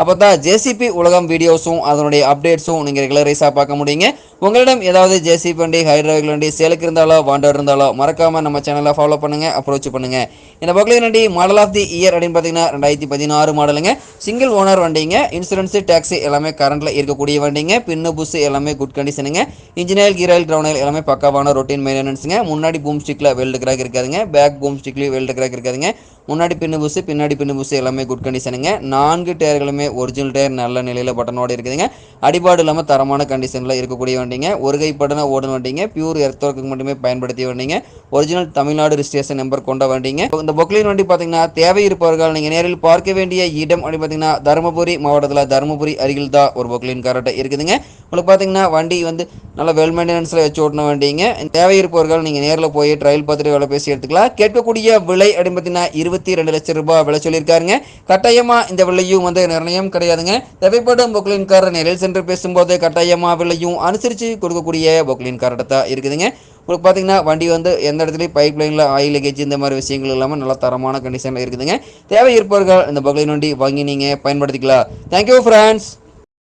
அப்போ தான் ஜேசிபி உலகம் வீடியோஸும் அதனுடைய அப்டேட்ஸும் நீங்கள் ரெகுலரைஸாக பார்க்க முடியுங்க. உங்களிடம் ஏதாவது ஜேசிபி வண்டி ஹைட்ராவிக் வண்டி சேலுக்கு இருந்தாலோ வாண்டர் இருந்தாலோ மறக்காமல் நம்ம சேனலை ஃபாலோ பண்ணுங்கள் அப்ரோச் பண்ணுங்கள் இந்த பக்கத்தில் வண்டி மாடல் ஆஃப் தி இயர் அப்படின்னு பார்த்தீங்கன்னா ரெண்டாயிரத்தி பதினாறு மாடலுங்க சிங்கிள் ஓனர் வண்டிங்க. இன்சூரன்ஸு டேக்ஸி எல்லாமே கரண்ட்டில் இருக்கக்கூடிய வண்டிங்க. பின்னு புஸ் எல்லாமே குட் கண்டிஷனுங்க இன்ஜினியர் கீரல் கிரவுண்ட் எல்லாமே பக்காவான ரொட்டீன் மெயின்டெனன்ஸுங்க முன்னாடி பூம் ஸ்டிக்கில் வெல்டு கிராக் இருக்காதுங்க. பேக் பூம் ஸ்டிக்லேயும் வெல்டு கிராக் இருக்காதுங்க. முன்னாடி பின்னு புஸ் பின்னாடி பின்னு புஸ் எல்லாமே குட் கண்டிஷனுங்க நான்கு டயர்களுமே எல்லாமே ஒரிஜினல் டயர் நல்ல நிலையில் பட்டனோடு இருக்குதுங்க. அடிபாடு இல்லாமல் தரமான கண்டிஷனில் இருக்கக்கூடிய வண்டிங்க. ஒருகை பட்டனை ஓடும் வண்டிங்க. பியூர் எர்த்தோர்க்கு மட்டுமே பயன்படுத்திய வண்டிங்க. ஒரிஜினல் தமிழ்நாடு ரிஜிஸ்ட்ரேஷன் நம்பர் கொண்ட வண்டிங்க. இந்த பொக்லின் வண்டி பார்த்தீங்கன்னா தேவை இருப்பவர்கள் நீங்கள் நேரில் பார்க்க வேண்டிய இடம் அப்படின்னு பார்த்தீங்கன்னா தருமபுரி மாவட்டத்தில் தருமபுரி அருகில் தான் ஒரு பொக்லின் கரெக்டாக இருக்குதுங்க. உங்களுக்கு பார்த்தீங்கன்னா வண்டி வந்து நல்லா வெல் மெயின்டெனன்ஸில் வச்சு ஓட்டின வண்டிங்க. தேவை இருப்பவர்கள் நீங்கள் நேரில் போய் ட்ரையல் பார்த்துட்டு வேலை பேசி எடுத்துக்கலாம். கேட்கக்கூடிய விலை அப்படின்னு பார்த்தீங்கன்னா இருபத்தி ரெண்டு லட்சம் ரூபாய் விலை சொல்லியிருக்காருங்க. கட்டாயமாக இந்த விலையும் வந்து நிர்ணயம் கிடையாதுங்க. தேவைப்படும் பொக்லின் காரர் நேரில் சென்று பேசும்போது கட்டாயமாக விலையும் அனுசரித்து கொடுக்கக்கூடிய பொக்லின் காரட்டை தான் இருக்குதுங்க. உங்களுக்கு பார்த்தீங்கன்னா வண்டி வந்து எந்த இடத்துலையும் பைப் லைனில் ஆயில் லீக்கேஜ் இந்த மாதிரி விஷயங்கள் இல்லாமல் நல்ல தரமான கண்டிஷனில் இருக்குதுங்க. தேவை இருப்பவர்கள் இந்த பொக்லின் வண்டி வாங்கி நீங்கள் பயன்படுத்திக்கலாம் தேங்க்யூ ஃப்ரெண்ட்ஸ்